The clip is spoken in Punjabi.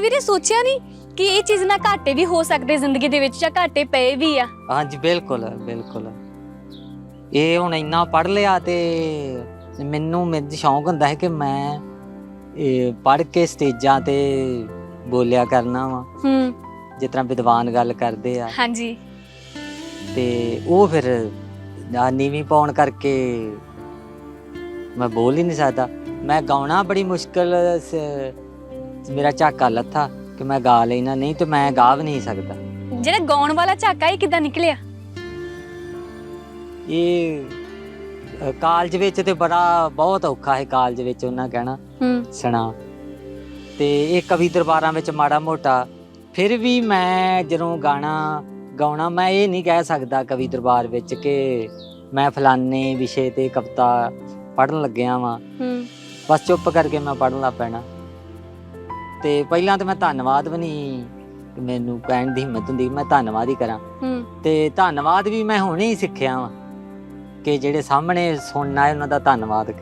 ਪਰ ਵੀਰੇ ਸੋਚਿਆ ਨਹੀਂ ਕਿ ਇਹ ਚੀਜ਼ ਨਾਲ ਘਾਟੇ ਵੀ ਹੋ ਸਕਦੇ ਜ਼ਿੰਦਗੀ ਦੇ ਵਿੱਚ ਜਾਂ ਘਾਟੇ ਪਏ ਵੀ ਆ? ਹਾਂਜੀ ਬਿਲਕੁਲ ਬਿਲਕੁਲ। ਇਹ ਹੁਣ ਇੰਨਾ ਪੜ ਲਿਆ ਤੇ ਮੈਨੂੰ ਮੈਨੂੰ ਸ਼ੌਂਕ ਹੁੰਦਾ ਹੈ ਕਿ ਮੈਂ ਇਹ ਪੜ ਕੇ ਸਟੇਜਾਂ ਤੇ ਬੋਲਿਆ ਕਰਨਾ ਵਾ। ਹੂੰ। ਜਿਸ ਤਰ੍ਹਾਂ ਵਿਦਵਾਨ ਗੱਲ ਕਰਦੇ ਆ। ਹਾਂਜੀ। ਤੇ ਉਹ ਫਿਰ ਆ ਨੀਵੀਂ ਪਾਉਣ ਕਰਕੇ ਮੈਂ ਬੋਲ ਹੀ ਨਹੀਂ ਸਕਦਾ। ਮੈਂ ਗਾਉਣਾ ਬੜੀ ਮੁਸ਼ਕਲ ਮੇਰਾ ਝਾਕਾ ਲੱਥਾ ਕਿ ਮੈਂ ਗਾ ਲੈਣਾ ਨਹੀਂ ਤੇ ਮੈਂ ਗਾ ਵੀ ਨਹੀਂ ਸਕਦਾ। ਜਿਹੜਾ ਗਾਉਣ ਵਾਲਾ ਝਾਕਾ ਇਹ ਕਿਦਾਂ ਨਿਕਲਿਆ? ਇਹ ਅ, ਕਾਲਜ ਵਿੱਚ ਤੇ ਬੜਾ ਬਹੁਤ ਔਖਾ ਹੈ ਕਾਲਜ ਵਿੱਚ ਉਹਨਾਂ ਕਹਿਣਾ ਹੂੰ। ਸੁਣਾ। ਤੇ ਇਹ ਕਵੀ ਦਰਬਾਰਾਂ ਵਿੱਚ ਮਾੜਾ ਮੋਟਾ ਫਿਰ ਵੀ ਮੈਂ ਜਦੋਂ ਗਾਣਾ ਗਾਉਣਾ ਮੈਂ ਇਹ ਨਹੀਂ ਕਹਿ ਸਕਦਾ ਕਵੀ ਦਰਬਾਰ ਵਿੱਚ ਕਿ ਮੈਂ ਫਲਾਨੇ ਵਿਸ਼ੇ ਤੇ ਕਵਿਤਾ ਪੜਨ ਲੱਗਿਆ ਵਾਂ। ਹੂੰ। ਬਸ ਚੁੱਪ ਕਰਕੇ ਮੈਂ ਪੜਨ ਲੱਗ ਪੈਣਾ। ਤੇ ਪਹਿਲਾਂ ਤਾਂ ਮੈਂ ਧੰਨਵਾਦ ਵੀ ਨਹੀਂ ਕਿ ਮੈਨੂੰ ਕਹਿਣ ਦੀ ਹਿੰਮਤ ਹੁੰਦੀ ਮੈਂ ਧੰਨਵਾਦ ਹੀ ਕਰਾਂ। ਹੂੰ। ਤੇ ਧੰਨਵਾਦ ਵੀ ਮੈਂ ਹੁਣੇ ਹੀ ਸਿੱਖਿਆ ਵਾਂ ਕਿ ਜਿਹੜੇ ਸਾਹਮਣੇ ਸੁਣਨਾ ਹੈ ਉਹਨਾਂ ਦਾ ਧੰਨਵਾਦ ਕਰੇ